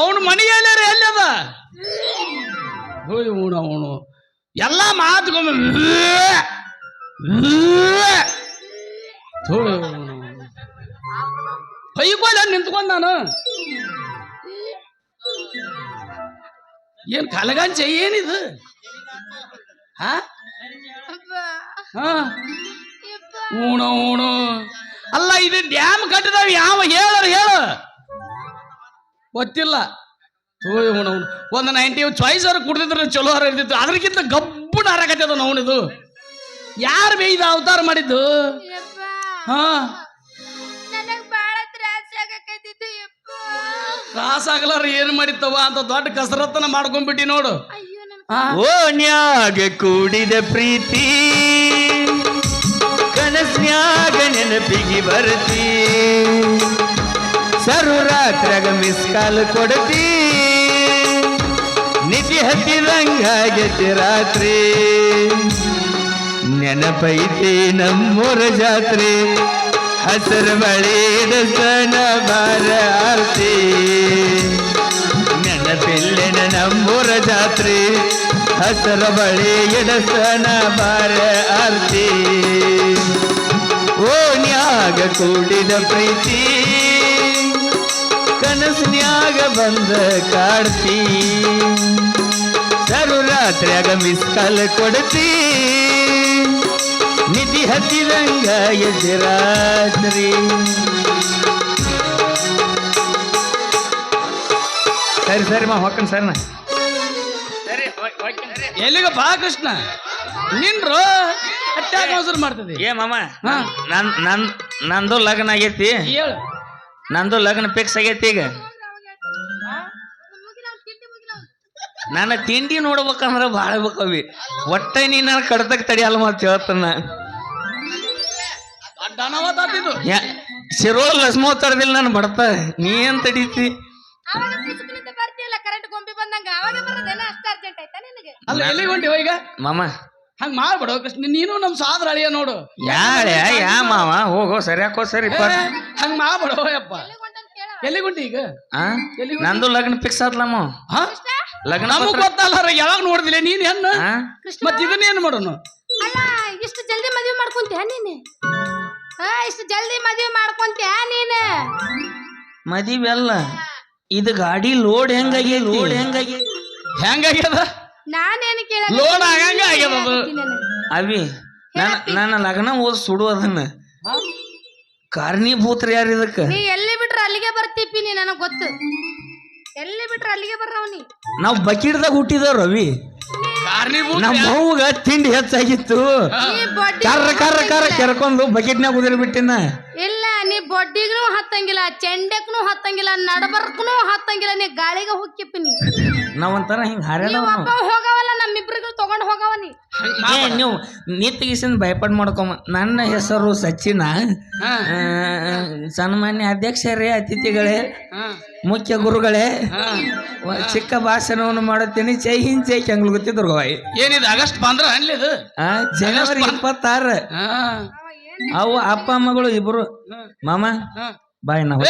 ಅವನು ಮನೆಯಲ್ಲೇ ಎಲ್ಲದ? ಹೋಯ್ ಅವನು ಅವನು. ಎಲ್ಲ ಮಾತುಗೊಮ್ಮೆ ಹೊಯ್ಕೋಲ್ಲ ನಿಂತ್ಕೊಂಡ್ ನಾನು. ಏನ್ ಕಲಗಂಚ ಏನಿದು? ಹಾ? ಹಾ? ಊಣ ಊಣು ಅಲ್ಲ ಇದು ಡ್ಯಾಮ್ ಕಟ್ಟಿದವ ಯಾವ ಹೇಳರ ಹೇಳು. ಗೊತ್ತಿಲ್ಲ. ಥೂ ಇವನು ಒಂದು ನೈಂಟಿ ಚಾಯ್ಸ್ ಅವ್ರು ಕುಡ್ದಿದ್ರೆ ಚಲೋ ಅವ್ರು ಇರ್ತಿತ್ತು. ಅದಕ್ಕಿಂತ ಗಬ್ಬು ನಾರಕತ್ತದ ಅವನಿದು. ಯಾರು ಬೇಯ್ದ ಅವತಾರ ಮಾಡಿದ್ದು? ಹಾ. ತ್ರಾಸ ಕಾಸಾಗಲಾರ ಏನ್ ಮಾಡಿತ್ತವ ಅಂತ ದೊಡ್ಡ ಕಸರತ್ತನ ಮಾಡ್ಕೊಂಡ್ಬಿಟ್ಟಿ ನೋಡು. ಓಣ್ಯಾಗ ಕೂಡಿದ ಪ್ರೀತಿ ಕನಸ್ನ್ಯಾಗ ನೆನಪಿಗೆ ಬರ್ತಿ. ಸರ್ವರಾತ್ರಾಗ ಮಿಸ್ ಕಾಲ್ ಕೊಡ್ತಿ. ನಿಧಿ ಹತ್ತಿದಂಗಾಗೈತಿ ರಾತ್ರಿ. ನೆನಪೈತಿ ನಮ್ಮೂರ ಜಾತ್ರೆ. ಹಸರು ಬಳಿದ ಸನ ಬಾರ ಆರ್ತಿ. ನೆನಪಿಲ್ಲೆನ ನಮ್ಮೂರ ಜಾತ್ರೆ. ಹಸರ ಬಳಿ ಎಡಸನ ಬಾರ ಆರ್ತಿ. ಓನ್ಯಾಗ ಕೂಡಿದ ಪ್ರೀತಿ. ಕನಸಿನ್ಯಾಗ ಬಂದ ಕಾಡ್ತಿ. ಸರು ರಾತ್ರಿಯಾಗ ಮಿಸ್ ಕಾಲ್ ಕೊಡ್ತಿ. ನಿಧಿ ಹತ್ತಿದಂಗ ಎದ್ದು ರಾತ್ರಿ ಸರಿ ಸರಿ ಮಾ ಹೊಕ್ಕನ್ ಸರಿನಾ? ಸರಿ ಎಲ್ಲಿಗ ಬಾ ಕೃಷ್ಣ. ನಿನ್ರು ಅಟ್ಯಾಗ ಅವಸರ ಮಾಡ್ತದೆ ಏ ಮಾಮ. ನನ್ ನನ್ ನಂದು ಲಗ್ನ ಆಗೈತಿ. ಹೇಳು. ನಂದು ಲಗ್ನ ಫಿಕ್ಸ್ ಆಗೈತಿ ಈಗ. ನನ್ನ ತಿಂಡಿ ನೋಡ್ಬೇಕಂದ್ರ ಭಾಳ ಬೇಕವಿ ಒಟ್ಟ ನೀ ನನ್ನ ಕಡ್ತಕ್ ತಡಿಯಲ್ಲ ಮತ್ತೆ ಹೇಳ್ತಾನ ಶಿರೋ ಲಸ್ಮೋ ತರದಿಲ್ಲ ನಾನು ಬಡತ. ನೀ ಏನ್ ತಡೀತಿ? ಮಾಮ ಹಂಗ ಮಾಡ್ಬಿಡು. ಕೃಷ್ಣ ನೀನು ನಮ್ ಸಾದ್ರ ಅಳಿಯ ನೋಡು. ಯಾಳೆ? ಯಾ ಮಾವ? ಹೋಗೋ ಸರಿ ಹಾಕೋ ಸರಿ ಏ, ಹಂಗ ಮಾಡ್ಬಿಡು ಯಪ್ಪ. ಗುಂಡಿ ಈಗ? ಆ? ಎಲ್ಲಿಗ್ ನಂದು ಲಗ್ನ ಫಿಕ್ಸ್ ಆತ್ಲಮ್ಮ ಹಾ? ಲಗ್ನ ನಮಗ್ ಪತ್ರ ಗೊತ್ತಲ್ಲ ಯಾವಾಗ ನೋಡಿದಿಲ್ಲ ನೀನ್ ಹೆಣ್ಣ? ಆ? ಮತ್ ಇದನ್ನೇನ್ ಮಾಡೋನು? ಅಲ್ಲ ಇಷ್ಟು ಜಲ್ದಿ ಮದ್ವೆ ಮಾಡ್ಕೊಂತ್ಯಾ ನೀನು? ಹಾ ಇಷ್ಟು ಜಲ್ದಿ ಮದ್ವೆ ಮಾಡ್ಕೊಂತ್ಯಾ ನೀನು? ಮದಿವೆ ಅಲ್ಲ. ಇದು ಗಾಡಿ ಲೋಡ್ ಹೆಂಗಾಗಿ ಲೋಡ್ ಹೆಂಗಾಗಿ ಹೆಂಗಾಗ್ಯದ? ನಾನೇನು ಕೇಳ ಲೋನ್ ಆಗಂಗ ಆಗ್ಯದ ಅದು. ಅವಿ ನನ್ನ ನನ್ನ ಲಗ್ನ ಓದ್ ಸುಡು ಅದನ್ನ. ಕಾರಣೀಭೂತರು ಯಾರು ಇದಕ್ಕೆ? ನೀ ಎಲ್ಲಿ ಬಿಟ್ರ ಅಲ್ಲಿಗೆ ಬರ್ತೀಪಿ ನೀ ನನಗೆ ಗೊತ್ತು. ಎಲ್ಲಿ ಬಿಟ್ರ ಅಲ್ಲಿಗೆ ಬರ್ರವ ನೀ? ನಾವು ಬಕೀಟ್ದಾಗ ಹುಟ್ಟಿದವ್ ರವಿ. ನಮ್ಮ ಅವ್ಗ ತಿಂಡಿ ಹೆಚ್ಚಾಗಿತ್ತು. ನೀ ಬಡ್ಡಿ ಕರ್ರ ಕರ್ರ ಕರ್ರ ಕೆರ್ಕೊಂಡು ಬಕೆಟ್ನಾಗ ಉದಿರಿ ಬಿಟ್ಟಿನ ಇಲ್ಲ ನೀ ಬೊಡ್ಡಿಗೂ ಹತ್ತಂಗಿಲ್ಲ ಚೆಂಡೆಕ್ನು ಹತ್ತಂಗಿಲ್ಲ ನಡಬರ್ಕ್ನು ಹತ್ತಂಗಿಲ್ಲ ನೀ ಗಾಳಿಗೆ ಹೋಗ್ಕಿಪ್ಪಿ ನಾವಂತರ ಹಿಂಗ ಒಬ್ಬ ಹೋಗವಲ್ಲ ನಮ್ಮಿಬ್ರಿಗೂ ತಗೊಂಡ್ ಹೋಗವ ನೀ. ಏ ನೀವು ನಿತ್ಗಿಸಿಂದ ಭಯಪಡ್ ಮಾಡ್ಕೊಂಬ ನನ್ನ ಹೆಸರು ಸಚಿನ. ಹಾ, ಆ, ಸನ್ಮಾನ್ಯ ಅಧ್ಯಕ್ಷರೇ ಅತಿಥಿಗಳೇ ಮುಖ್ಯ ಗುರುಗಳೇ. ಚಿಕ್ಕ ಭಾಷಣವನ್ನು ಮಾಡುತ್ತೇನೆ. ಜೈ ಹಿಂದ್ ಜೈ ಕೆಂಗ್ಳು ಗೊತ್ತಿದ್ರು ಏನಿದು ಆಗಸ್ಟ್ ಬಂದ್ರ ಅನ್ಲಿ ಇದು? ಆ ಜನವರಿ ಇಪ್ಪತ್ತಾರ. ಹಾ, ಅವು ಅಪ್ಪ ಮಗಳು ಇಬ್ರು. ಮಾಮ. ಬಾಯ್ ನಾವು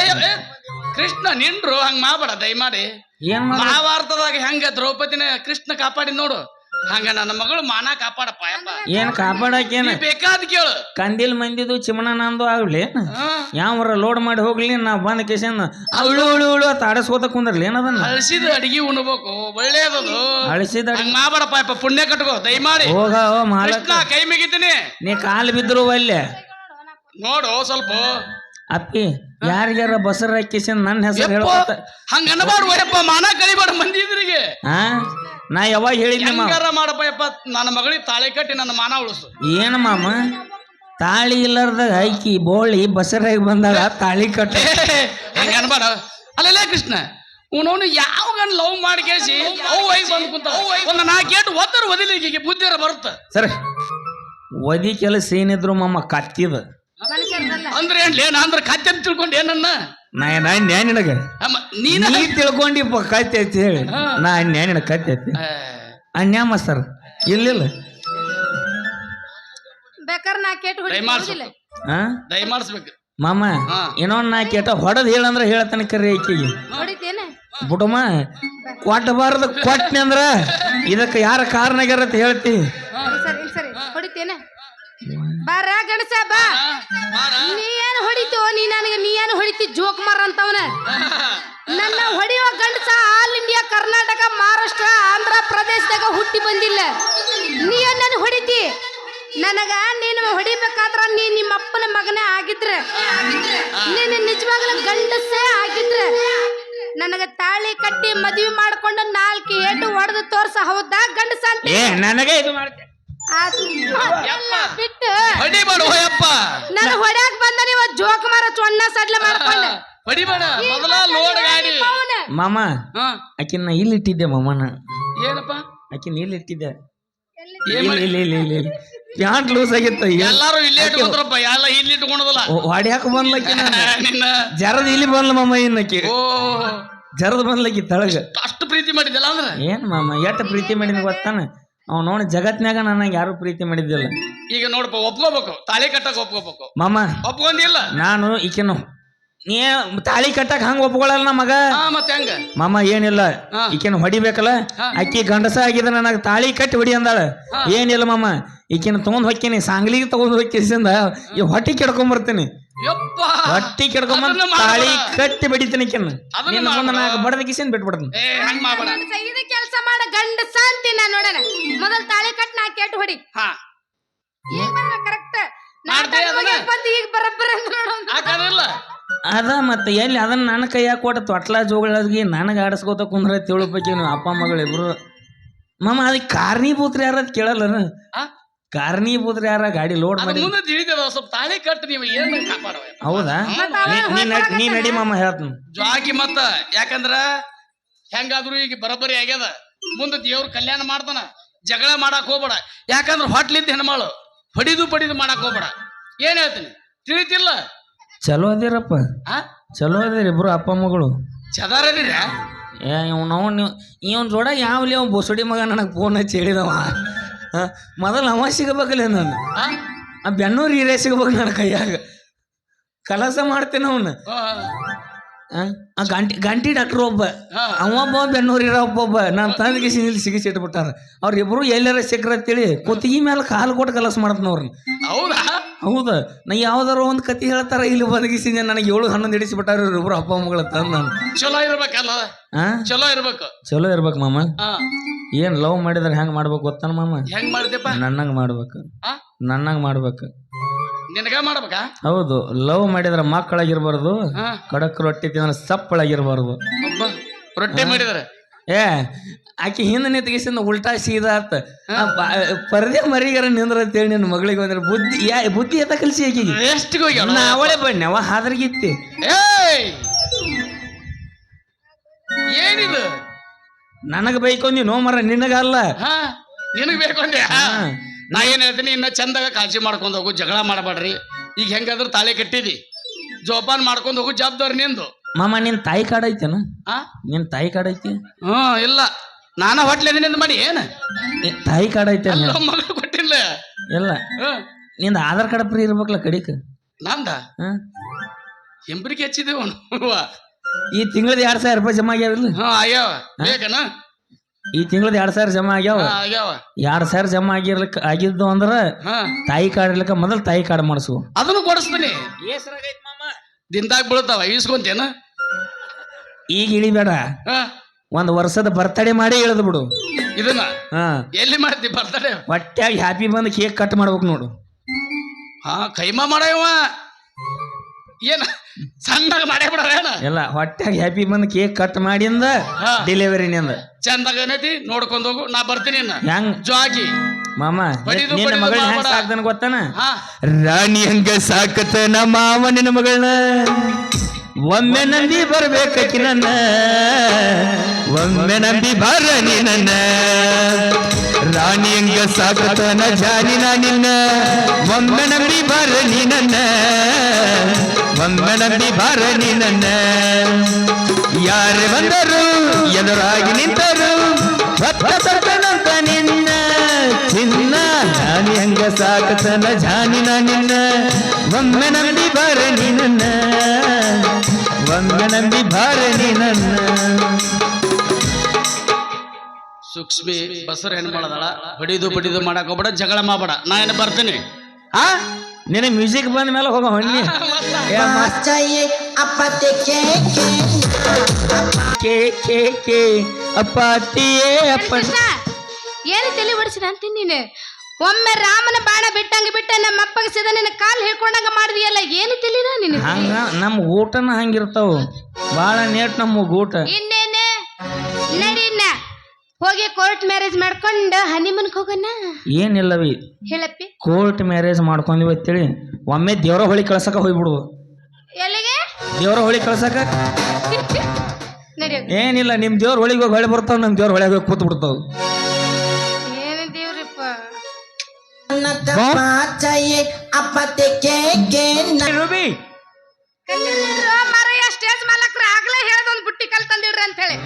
ಕೃಷ್ಣ ನಿಂಡ್ರು ಹಂಗ ಮಾಡಬೇಡ ದಯಮಾಡಿ. ಏನ್ ಮಾಡ ಮಹಾಭಾರತದಾಗ ಹೆಂಗ ದ್ರೌಪದಿನ ಕೃಷ್ಣ ಕಾಪಾಡಿ ನೋಡು. ಹಂಗ ನನ್ನ ಮಗಳು ಮಾನ ಕಾಪಾಡಪ್ಪ ಯಪ್ಪ ಏನ್ ಕಾಪಾಡಕೇನ? ನೀ ಬೇಕಾದ್ ಕೇಳು. ಕಂದಿಲ್ ಮಂದಿದು ಚಿಮಣ ನಂದು ಆಗ್ಲಿ ಹಾ. ಯಾವ್ರ ಲೋಡ್ ಮಾಡಿ ಹೋಗ್ಲಿ ನಾ ಬಂದ ಕೇಸನ್ ಅವಳು ಉಳು ಉಳು ಅಂತ ಆಡಸ್ಕೋತ ಕುಂದ್ರಲಿ ಏನದನ್ನ ಅಳಿಸಿದ ಅಡಿಗೆ ಉಣ್ಬೇಕು ಒಳ್ಳೇದದು. ಅಳಿಸಿದ ಹಂಗ ಮಾಡಬೇಡಪ್ಪ ಯಪ್ಪ ಪುಣ್ಯ ಕಟ್ಕೋ ದಯಮಾಡಿ. ಹೋಗ ಮಾಲಕ್. ಕೃಷ್ಣ ಕೈ ಮುಗಿತೀನಿ. ನೀ ಕಾಲ್ ಬಿದ್ರು ಅಲ್ಲೇ ನೋಡು ಸ್ವಲ್ಪ. ಅಪ್ಪಿ ಯಾರಿಗಾರ ಬಸರ ಹಾಕಿಸಿನ್ ನನ್ನ ಹೆಸರು ಯಪ್ಪೋ, ಹೇಳ್ಕೊತ ಹಂಗ ಅನ್ಬಾರ್ದು ಯಪ್ಪ ಮಾನ ಕಳಿಬೇಡ ಮಂದಿ ಇದ್ರಿಗೆ ಆ? ನಾ ಯಾವಾಗ ಹೇಳಿದ್ನಿ ಮಾವ? ಹೆಂಗಾರ ಮಾಡಪ್ಪ ಯಪ್ಪ ನನ್ನ ಮಗಳಿಗೆ ತಾಳಿ ಕಟ್ಟಿ ನನ್ನ ಮಾನ ಉಳಿಸು. ಏನ ಮಾಮ? ತಾಳಿ ಇಲ್ಲಾರ್ದಾಗ ಐಕಿ ಬೋಳಿ ಬಸರಾಗಿ ಬಂದಾಗ ತಾಳಿ ಕಟ್ಟೆ. ಹಂಗ ಅನ್ಬೇಡ. ಅಲ್ಲಲ್ಲ ಕೃಷ್ಣ ಅವನವನು ಯಾವ ಗಂಡ ಲವ್ ಮಾಡಿ ಕೇಳಿಸಿ ಅವು ಐ ಬಂದು ಕುಂತ ಒಂದು ನಾಲ್ಕೇಟು ಒತ್ತರ ಒದಿಲಿಕ್ಕೆ ಬುದ್ಧಿರ ಬರುತ್ತ. ಸರಿ. ಒದಿ ಕೆಲಸ ಏನಿದ್ರು ಮಾಮ ಕತ್ತಿದ. ಅಂದ್ರೆ ಏನ್ಲೇ ನಾ ಅಂದ್ರೆ ಕತ್ತೆ ಅಂತ ತಿಳ್ಕೊಂಡು ಏನನ್ನ? ನಾ ನಾ ನ್ಯಾ ನಿನಗ? ಅಮ್ಮ, ನೀನ? ನೀ ತಿಳ್ಕೊಂಡಿಪ್ಪ ಕತ್ತೆ ಐತಿ ಹೇಳಿ. ನಾ ನ್ಯಾನಿನ ಕತ್ತೆ ಕತ್ತಿ ಐತಿ ಅನ್ಯಾಮ ಸರ್ ಇಲ್ಲಿಲ್ಲ. ಬೇಕಾರ್ ನಾ ಕೇಟ್ ದಯಮಾಡ್ಸು. ಹೊಡಿಲ್ಲ ಆ ದಯಮಾಡಿಸ್ಬೇಕು. ಮಾಮ ಏನೋ ಇನ್ನೊಂದ್ ನಾ ಕೇಟ ಹೊಡೆದ್ ಹೇಳಂದ್ರ ಹೇಳತನ ಕರಿ ಐತಿ ಹೊಡಿತೇನ. ಬುಟಮ್ಮ ಕೊಟ್ಟಬಾರ್ದು ಕೊಟ್ನಿ ಅಂದ್ರ ಇದಕ್ಕೆ ಯಾರ ಕಾರಣಗ್ಯಾರ ಅಂತ ಹೇಳ್ತಿ. ಸರಿ ಸರಿ ಸರಿ ಹೊಡಿತೇನ. ಬಾರ ಗಣಸ ಬಾ. ನೀ ಏನ್ ಹೊಡಿತು ನೀ ನನಗೆ ನೀ ಏನ್ ಹೊಡಿತಿ? ಜೋಕ್ ಮಾರ ಅಂತವನ. ನನ್ನ ಹೊಡೆಯುವ ಗಂಡಸ ಆಲ್ ಇಂಡಿಯಾ ಕರ್ನಾಟಕ ಮಹಾರಾಷ್ಟ್ರ ಆಂಧ್ರ ಪ್ರದೇಶದಾಗ ಹುಟ್ಟಿ ಬಂದಿಲ್ಲ. ನೀ ಏನ್ ನನ್ ಹೊಡಿತಿ? ನನಗ ನೀನು ಹೊಡಿಬೇಕಾದ್ರ ನೀ ನಿಮ್ಮ ಅಪ್ಪನ ಮಗನೇ ನೀ ನೀನು ನಿಜವಾಗ್ಲೂ ಗಂಡಸೇ ಆಗಿದ್ರೆ. ನನಗ ತಾಳಿ ಕಟ್ಟಿ ಮದುವೆ ಮಾಡ್ಕೊಂಡು ನಾಲ್ಕು ಏಟು ಹೊಡೆದು ತೋರ್ಸ ಹೌದಾ ಗಂಡಸ ಅಂತ? ಏ ನನಗೆ ಇದು ಮಾಡ್ತೆ ಬಿಟ್ಟು ಹೋಯಪ್ಪ. ಹೊಡ್ಯಾಕ್ ಬಂದ ಇವ ಜೋಕ್ ಮಾರ ಚೊಣ್ಣ ಸಡ್ಲ ಮಾಡ್ಕೊಂಡ. ಹೊಡಿಬೇಡ ಮೊದಲ ಲೋಡ್ ಗಾಡಿ. ಮಾಮ ಆಕಿನ ಇಲ್ಲಿ ಇಟ್ಟಿದ್ದೆ ಮಾಮನ. ಏನಪ್ಪ? ಆಕಿನ ಇಲ್ಲಿ ಇಟ್ಟಿದ್ದೆ. ಏನ್ ಇಲ್ಲ ಇಲ್ಲ ಇಲ್ಲ ಇಲ್ಲ ಇಲ್ಲ. ಪ್ಯಾಂಟ್ ಲೂಸ್ ಆಗಿತ್ತ? ಎಲ್ಲಾರು ಇಲ್ಲಿ ಇಟ್ಕೊಂಡ್ರಪ್ಪ ಎಲ್ಲ ಇಲ್ಲಿ ಇಟ್ಕೊಂಡದಲ್ಲ. ಹೊಡ್ಯಾಕ ಜರದ ಇಲ್ಲಿ ಬಂದ್ಲ ಮಾಮ ಇನ್ನಕ್ಕೆ ಓ. ಜರದ ಬಂದ್ಲಕ್ಕಿ ತಳಗ. ಅಷ್ಟು ಪ್ರೀತಿ ಮಾಡಿದ್ದಲ್ಲ ಅಂದ್ರೆ? ಏನ್ ಮಾಮ ಎಷ್ಟ ಪ್ರೀತಿ ಮಾಡಿದ ಗೊತ್ತಾನ? ಅವ್ ನೋಡಿ ಜಗತ್ನ್ಯಾಗ ನನಗೆ ಯಾರು ಪ್ರೀತಿ ಮಾಡಿದ್ದಿಲ್ಲ. ಈಗ ನೋಡಪ್ಪ ಒಪ್ಕೋಬೇಕು ತಾಳಿ ಕಟ್ಟಕ್ ಒಪ್ಕೋಬೇಕು. ಮಾಮ ಒಪ್ಕೊಂಡಿಲ್ಲ. ನಾನು ಈಕಿನ ನೀ ತಾಳಿ ಕಟ್ಟಕ್ ಹಂಗ ಒಪ್ಕೊಳ್ಳಲ್ಲ ನಮ್ಮ ಮಗ. ಹಾ ಮತ್ತೆ ಹೆಂಗ? ಮಾಮ ಏನಿಲ್ಲ ಹಾ. ಈಕಿನ ಹೊಡಿಬೇಕಲ್ಲ? ಅಕ್ಕಿ ಗಂಡಸ ಆಗಿದ ನನಗೆ ತಾಳಿ ಕಟ್ಟಿ ಹೊಡಿ ಅಂದಾಳ. ಏನಿಲ್ಲ ಮಾಮ ಈಕಿನ ತಗೊಂಡ್ ಹೊಕ್ಕೇನಿ ಸಾಂಗ್ಲಿಗೆ ತಗೊಂಡ್ ಹೊಕ್ಕಿಸಿಂದ ಈ ಹೊಟ್ಟಿ ಕೆಡ್ಕೊಂಡ್ ಬರ್ತೀನಿ. ಯಪ್ಪ. ಹೊಟ್ಟಿ ಕೆಡ್ಕೊಂಬಂದ್ ಅದನ್ನ ಮಾಡ್ಬೇಡ. ತಾಳಿ ಕಟ್ಟಿ ಬಡಿತೀನಿ ಈಕಿನ. ಅದನ್ನ ನಿನ್ನ ಮುಂದೆ ಮಾಡ್ಬೇಡ. ನಾಲ್ಕು ಬಡದ ಕಿಸಿನ್ ಬಿಟ್ಬಿಡ್ತೀನಿ. ಏ ಹಂಗ ಮಾಡ್ಬೇಡ. ಇದು ಕೆಲಸ ಮಾಡ ಗಂಡಸ ಸಾಂತಿ ನಾನು ನೋಡಣ. ಮೊದಲ್ ತಾಳಿ ಕಟ್ ನಾ ಕೇಟ್ ಹೊಡಿ. ಹಾ. ಈಗ ಕರೆಕ್ಟ್ ಮಾಡ್ತೀಯ ಅದನ್ನ? ಬಂದು ಈಗ ಬರಬ್ಬರ ಅಂತ ನೋಡೋಣ ಹಾಕದಿಲ್ಲ ಅದ ಮತ್ತೆ ಎಲ್ಲಿ ಅದನ್ನ ನನ್ನ ಕೈಯಾಗ ಕೊಟ್ಟ ತೊಟ್ಲ ಜೋಗಳಾಗಿ ನನಗೆ ಆಡಿಸ್ಕೋತ ಕುಂದ್ರ ತಿಳ್ಬೇಕು ನೀವು ಅಪ್ಪ ಮಗಳು ಇಬ್ರು. ಮಾಮ ಅದಕ್ಕೆ ಕಾರಣೀಭೂತ್ರಿ ಯಾರ ಅದ್ ಕೇಳಲ್ಲ ಆ? ಕಾರಣೀಭೂತ್ರಿ ಯಾರ ಗಾಡಿ ಲೋಡ್ ಅದು ಮಾಡಿ ಮುಂದೆ ತಿಳಿತದ ಸ್ವಲ್ಪ ತಾಳಿ ಕಟ್ಟು ನೀವು ಏನ್ ಕಾಪಾಡವ ಹೌದಾ? ನೀ- ನೀ ನಡ್- ನೀ ನಡಿ ಮಾಮ ಹೇಳ್ತೀನಿ ಜ್ವಾಕಿ ಮತ್ತ ಯಾಕಂದ್ರ ಹೆಂಗಾದ್ರು ಈಗ ಬರಬರಿ ಆಗ್ಯದ. ಮುಂದೆ ದೇವ್ರ ಕಲ್ಯಾಣ ಮಾಡ್ತಾನ. ಜಗಳ ಮಾಡಕ್ ಹೋಗ್ಬೇಡ. ಯಾಕಂದ್ರ ಹೊಟ್ಲಿದ್ದ ಹೆಣ್ಮಾಳು ಹೊಡಿದು ಪಡಿದು ಮಾಡಕ್ ಹೋಗ್ಬೇಡ. ಏನ್ ಹೇಳ್ತೀನಿ? ತಿಳಿತಿಲ್ಲ ಚಲೋ ಅದಿರಪ್ಪ. ಆ? ಚಲೋ ಅದಿರಿ ಇಬ್ರು ಅಪ್ಪ ಮಗಳು. ಚದಾರದಿರ ಏ ಇವ್ ನಾವು ನೀವು ಇವನ್ ಜೋಡ ಯಾವ್ಲಿ ಅವ್ ಬೊಸಡಿ ಮಗ ನನಗೆ ಫೋನ್ ಹಚ್ಚಿ ಹೇಳಿದವ. ಆ, ಮೊದಲು ಅವ ಸಿಗಬೇಕಲ್ಲ ನಾನು. ಆ? ಬೆನ್ನೂರು ಹೀರೇ ಸಿಗ್ಬೇಕು ನನ್ನ ಕೈಯಾಗ. ಕಲಸ ಮಾಡ್ತೇನೆ ಅವನು. ಆ ಗಂಟಿ ಗಂಟಿ ಡಾಕ್ಟರ್ ಒಬ್ಬ. ಅವಬ್ಬ ಅವ ಬೆನ್ನೂರು ಇರೋ ಒಬ್ಬ ಒಬ್ಬ. ನಾನು ಸಿಗಿಸಿ ಇಟ್ಬಿಟ್ಟಾರ ಸಿಗಿಸಿಟ್ಬಿಟ್ಟಾರ ಅವ್ರಿಬ್ರು ಎಲ್ಲಾರ ಸಿಕ್ಕ್ರ ಅಂತೇಳಿ ಕುತ್ತಿಗೆ ಮೇಲೆ ಕಾಲು ಕೊಟ್ಟು ಕಲಸ ಮಾಡ್ತಾನ ಅವ್ರನ್ನ ಹೌದಾ? ಹೌದಾ ನಾ ಯಾವ್ದಾರ ಒಂದು ಕತಿ ಹೇಳ್ತಾರ ಇಲ್ಲಿ ಬದಗಿಸಿದ ನನಗೆ ಏಳು ಹನ್ನೊಂದು ಹಿಡಿಸಿಬಿಟ್ಟಾರ ಇವರು ಅಪ್ಪ ಮಗಳ ತಂದ ನಾನು. ಚಲೋ ಇರ್ಬೇಕಲ್ಲ ಚಲೋ ಇರ್ಬೇಕು. ಚಲೋ ಇರ್ಬೇಕು ಮಾಮ. ಏನ್ ಲವ್ ಮಾಡಿದ್ರೆ ಹೆಂಗ್ ಮಾಡ್ಬೇಕು ಗೊತ್ತಾನ ಮಾಮ? ಹೆಂಗ್ ಮಾಡ್ದೆಪ್ಪ ನನ್ನಂಗ್ ಮಾಡ್ಬೇಕು. ನನ್ನಂಗ್ ಮಾಡ್ಬೇಕು. ನಿನಗ ಮಾಡ್ಬೇಕಾ? ಹೌದು ಲವ್ ಮಾಡಿದ್ರೆ ಮಕ್ಕಳಾಗಿರ್ಬಾರ್ದು ಕಡಕ್ ರೊಟ್ಟಿ ತಿಂದ್ರೆ ಸಪ್ಪಳಾಗಿರ್ಬಾರ್ದು. ರೊಟ್ಟಿ ಮಾಡಿದ್ರೆ? ಏ ಆಕಿ ಹಿಂದೆ ನಿಂತ್ಗಿಸಿಂದ ಉಲ್ಟಾ ಸೀದಾ ಆತ. ಆ ಬ- ಪರದೆ ಮರಿಗರ ನಿಂದ್ರ ಅಂತೇಳಿ ನಿನ್ನ ಮಗಳಿಗೆ ಬಂದ್ರೆ ಬುದ್ಧಿ ಯಾ ಬುದ್ಧಿ ಎತ್ತ ಕಲಸಿ ಆಕಿಗೆ. ಎಷ್ಟು ಹೋಗ್ಯಾಳ? ನಾ ಅವಳೆ ಬನ್ನಿ ಅವ ಹಾದ್ರಗಿತ್ತಿ. ಏಯ್! ಏನಿದು? ನನಗೆ ಅಂದಿ ನೋ ಮರ ನಿನಗಲ್ಲ ಹಾ ನಿನಗ್ ಬೇಕು ಅಂದೆ ನಾ ಏನ್ ಹೇಳ್ತೀನಿ ಇನ್ನ ಚಂದಾಗ ಕಾಳಜಿ ಮಾಡ್ಕೊಂಡು ಹೋಗು ಜಗಳ ಮಾಡಬೇಡ್ರಿ. ಈಗ ಹೆಂಗಾದ್ರೂ ತಾಳೆ ಕಟ್ಟಿದಿ. ಜೋಪಾನ್ ಮಾಡ್ಕೊಂಡು ಹೋಗು ಜವಾಬ್ದಾರಿ ನಿಂದು. ಮಾಮ ನಿನ್ ತಾಯಿ ಕಾಡ್ ಐತೇನ? ಆ? ನಿನ್ ತಾಯಿ ಕಾಡ್ ಐತಿ? ಹ್ಮ್ ಇಲ್ಲ. ನಾನ ಹೊಟ್ಲೆ ಮಾಡಿ ಏನ? ಏ, ತಾಯಿ ಕಾಡ್ ಐತೆ ಅಲ್ಲ ಕೊಟ್ಟಿಲ್ಲ. ಇಲ್ಲ. ಹ್ಮ್. ನಿಂದ ಆಧಾರ್ ಕಾರ್ಡ್ ಫ್ರೀ ಇರ್ಬೇಕಲ್ಲ ಕಡಿಕ? ನಂದ? ಹಾ? ಎಂಬ್ರಿಗೆ ಹಚ್ಚಿದೇವ ಈ ತಿಂಗಳದ ಎರಡ್ ಸಾವಿರ ರೂಪಾಯಿ ಜಮಾ ಆಗ್ಯಾವಿಲ್ಲ ಹಾ ಆಗ್ಯಾವ. ಬೇಕನ? ಈ ತಿಂಗಳದ ಎರಡ್ ಸಾವಿರ ಜಮಾ ಆಗ್ಯಾವ? ಹಾ ಆಗ್ಯಾವ. ಎರಡ್ ಸಾವಿರ ಜಮಾ ಆಗಿರ್ಲ ಆಗಿದ್ದು ಅಂದ್ರ ಹಾ. ತಾಯಿ ಕಾರ್ಡ್ ಇರ್ಲಿಕ್ಕ ಮೊದಲ್ ತಾಯಿ ಕಾರ್ಡ್ ಮಾಡಿಸು. ಅದನ್ನು ಕೊಡಿಸ್ತೀನಿ. ದಿನದಾಗ ಬೀಳ್ತಾವ ಈಸ್ಕೊಂತೇನ? ಈಗ ಇಳಿಬೇಡ ಒಂದ್ ವರ್ಷದ ಬರ್ತಡೇ ಮಾಡಿ ಇಳದ್ ಬಿಡು. ಇದನ್ನ? ಹಾ. ಎಲ್ಲಿ ಮಾಡ್ತಿ ಬರ್ತಡೆ ಹೊಟ್ಯಾಗ ಹ್ಯಾಪಿ ಬಂದ್ ಕೇಕ್ ಕಟ್ ಮಾಡ್ಬೇಕು ನೋಡು. ಹಾ ಕೈಮಾ ಮಾಡವ. ಏನ ಸಣ್ಣಗ ಮಾಡೇ ಬಿಡವೇನ ಇಲ್ಲ ಹೊಟ್ಯಾಗ ಹ್ಯಾಪಿ ಬಂದ್ ಕೇಕ್ ಕಟ್ ಮಾಡಿಂದ ಡೆಲಿವರಿ ಡೆಲಿವರಿನಿಂದ ಚಂದಾಗ ಏನೈತಿ? ನೋಡ್ಕೊಂಡ್ ಹೋಗು ನಾ ಬರ್ತೀನಿ ಹೆಂಗ್? ಜೋಗಿ. ಮಾಮ ಬಡಿದು ನಿನ್ನ ಬಡಿದು ಮಗಳನ್ನ ಹೆಂಗ್ ಮಾಡ್ಬೇಡ. ಸಾಕ್ತಾನ ಗೊತ್ತಾನ? ಹಾ. ರಾಣಿ ಹಂಗ ಸಾಕತ ನಮ್ಮ ಮಾವ ನಿನ್ನ ಮಗಳನ್ನ. ಒಮ್ಮೆ ನಂಬಿ ಬರ್ಬೇಕಿ ನನ್ನ. ಒಮ್ಮೆ ನಂಬಿ ಬರ ನೀ ನನ್ನ. ರಾಣಿ ಹಂಗ ಸಾಕತನ ಜಾನಿನ ನಿನ್ನ. ಒಮ್ಮೆ ನಂಬಿ ಬರ ನೀ ನನ್ನ. ಒಮ್ಮೆ ನಂಬಿ ಬರ ನೀ ನನ್ನ. ಯಾರೇ ಬಂದರು ಎದುರಾಗಿ ನಿಂತರು ತರ್ತನಂತ ನಿನ್ನ. ನಿನ್ನ ಜಾನಿ ಹಂಗ ಸಾಕತನ ಜಾನಿನ ನಿನ್ನ. ಒಮ್ಮೆ ನಂಬಿ ಬಾರ ನಿನ್ನ. ಒಮ್ಮೆ ನಂಬಿ ಬಾರ ನನ್ನ. ಸೂಕ್ಷ್ಮಿ ಬಸರ ಹೆಣ್ ಮಾಡದಳ ಬಡಿದು ಬಡಿದು ಮಾಡಕ್ ಹೋಗ್ಬೇಡ ಜಗಳ ಮಾಡಬೇಡ. ನಾ ಏನು ಬರ್ತೀನಿ. ಆ ನಿನ್ನ ಮ್ಯೂಸಿಕ್ ಬಂದ ಮೇಲೆ ಹೋಗೋ ಹಣ್ಣಿ ಕೆ ಕೇ. ಕೇ ಅಪ್ಪ ಅತ್ತಿಯೇ ಅಪ್ಪ ಏನು ತಲೆ ಹೊಡಿಸಿದ ಅಂತೀನಿ ನೀನು ಒಮ್ಮೆ ರಾಮನ ಬಾಣ ಬಿಟ್ಟಂಗ ಬಿಟ್ಟ ನಮ್ಮ ಅಪ್ಪಗೆ ಸಿದ ನಿನ್ನ ಕಾಲು ಹಿಡ್ಕೊಂಡಂಗ ಮಾಡಿದ್ಯಲ್ಲ ಏನು ತಿಳಿನ ನಿನಗೆ ಹಂಗ ನಮ್ಮ ಊಟನ ಹಂಗಿರ್ತಾವ. ಬಾಳ ನೇಟ್ ನಮ್ಮ ಊಟ. ಇನ್ನೇನೆ? ನಡೀನ. ಹೋಗಿ ಕೋರ್ಟ್ ಮ್ಯಾರೇಜ್ ಮಾಡ್ಕೊಂಡು ಹನಿಮನ್ಕ್ ಹೋಗೋಣ? ಏನಿಲ್ಲವಿ. ಹೇಳಪ್ಪಿ. ಕೋರ್ಟ್ ಮ್ಯಾರೇಜ್ ಮಾಡ್ಕೊಂದಿವಿ ಅಂತೇಳಿ ಒಮ್ಮೆ ದೇವರ ಹೊಳಿ ಕಳ್ಸಕ ಹೋಗ್ಬಿಡುದು ಎಲ್ಲಿಗೆ? ದೇವರ ಹೊಳಿ ಕಳ್ಸಕ? ನಡಿ ಏನಿಲ್ಲ ನಿಮ್ ದೇವ್ರ ಹೊಳಿಗೆ ಹೋಗಿ ಹೊಳೆ ಬರ್ತಾವ ನಮ್ಮ ದೇವ್ರ ಹೊಳೆಗೆ ಹೋಗಿ ಕೂತ್ ಬಿಡ್ತಾವ உனக்கு பாச்சையே அப்பத்தி கேக்கே ರೂಬಿ. ಮರೆಯ ಸ್ಟೇಜ್ ಮಾಲಕ್ರ ಆಗ್ಲೇ ಹೇಳ್ದೊಂದು ಬುಟ್ಟಿ ಕಲ್ ತಂದಿಡ್ರಿ ಅಂತ ಹೇಳಿ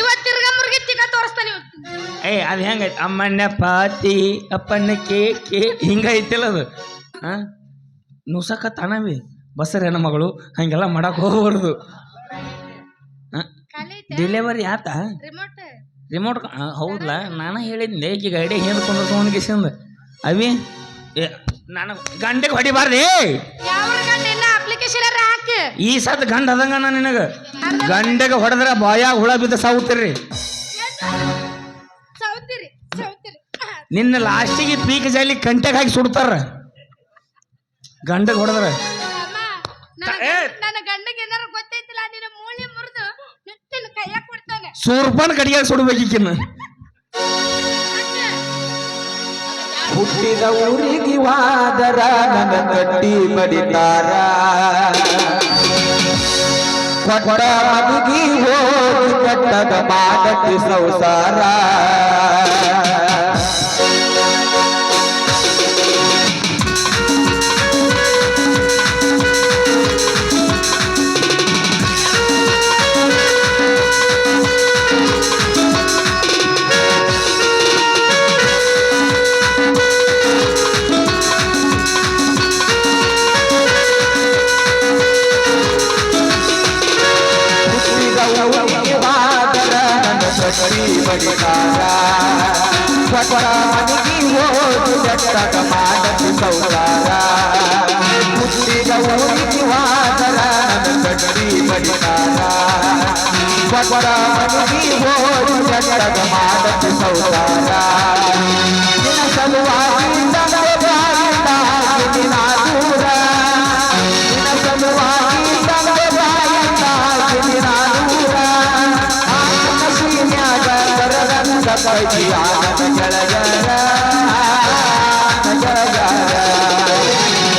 ಇವತ್ತು ತಿರ್ಗ ಮುರ್ಗಿ ತಿಕ್ಕ ತೋರಿಸ್ತಾನೆ ಇವತ್ತು. ಏ ಅದು ಹೆಂಗೈತೆ? ಅಮ್ಮಣ್ಣ ಪಾತಿ ಅಪ್ಪಣ್ಣ ಕೆ ಕೇ ಹಿಂಗೈತಿಲ್ಲ ಅದು. ಹಾಂ ನುಸಕ ತಾನವಿ ಬಸರೇನ ಮಗಳು ಹಂಗೆಲ್ಲ ಮಾಡಕ್ ಹೋಗ್ಬಾರ್ದು. ಕಲಿತೆ. ಡಿಲೆವರಿ ಆತ? ರಿಮೋಟ್ ರಿಮೋಟ್ ಹೌದಲ್ಲ ನಾನು ಹೇಳಿದ್ದೆ ಈಗ ಐಡಿಯಾ ಹೇಳ್ಕೊಂಡು ತೊಗೊಂಡು ಕಿಸಿಂದ ಅವಿ ಏ ನಾನು ಗಂಡಗೆ ಹೊಡಿಬಾರ್ದು. ಈ ಸತ್ ಗಂಡ ಅದಂಗ ನಿನಗೆ. ನಿನಗ ಗಂಡಗೆ ಹೊಡೆದ್ರ ಬಾಯಾಗ ಹುಳ ಬಿದ್ದ ಸಾವುತ್ತೀರಿ ನಿನ್ನ ಲಾಸ್ಟಿಗೆ ಪೀಕ್ ಜಾಲಿ ಕಂಟೆಗೆ ಹಾಕಿ ಸುಡ್ತಾರ. ಗಂಡಗೆ ಹೊಡೆದ್ರ. ಸೂರ್ಪನ್ ಕಡಿಯಾಗಿ ಏ. ಹುಟ್ಟಿದ ಊರಿಗೆ ವಾದರ ನನ್ನ ಕಟ್ಟಿ ಬಡಿತಾರ. ಕೊಟ್ಟ ಮದಿಗಿ ಹೋಗಿ ಕಟ್ಟದ ಮಾಡತಿ ಸಂಸಾರ. ಬಡಿತಾರ ಕೊಟ್ಟ ಮದಿಗಿ ಹೋಗಿ ಕೆಟ್ಟದ ಮಾಡತಿ ಸಂಸಾರ ಹುಟ್ಟಿದ ಊರಿಗೆ ವಾದರ ನಿನ್ನ ಬರದಂತ ಕೈಯಾಗ ಕೆಳಗರ ಕೆಳಗರ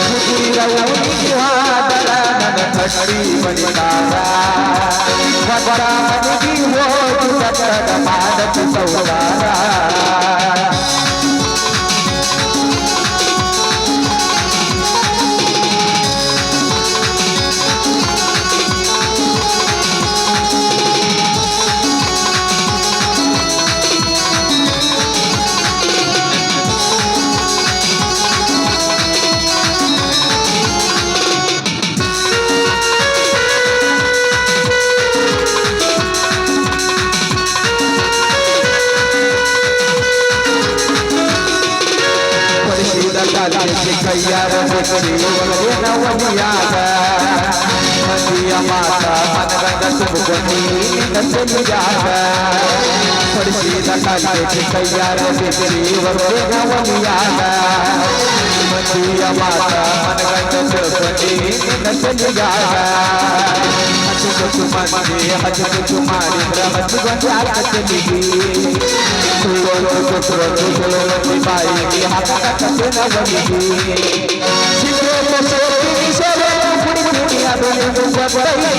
ಹುಟ್ಟಿದ ಊರಿಗೆ ಹೋದರ ನನ್ನ ಕಟ್ಟಿ ಬಡಿದಾರ ಕೊಟ್ಟ ಮನೆಗೆ तैयार बिक्री वर्गे गवनियाग मतिया माता मनगंड सुपति नचलियाग हज कुमारी हज कुमारी ब्रह्म सुगंधार चली सुरो सुरो सुरो सुरो बाई हाथ का कसना बनी ಬರಲಿ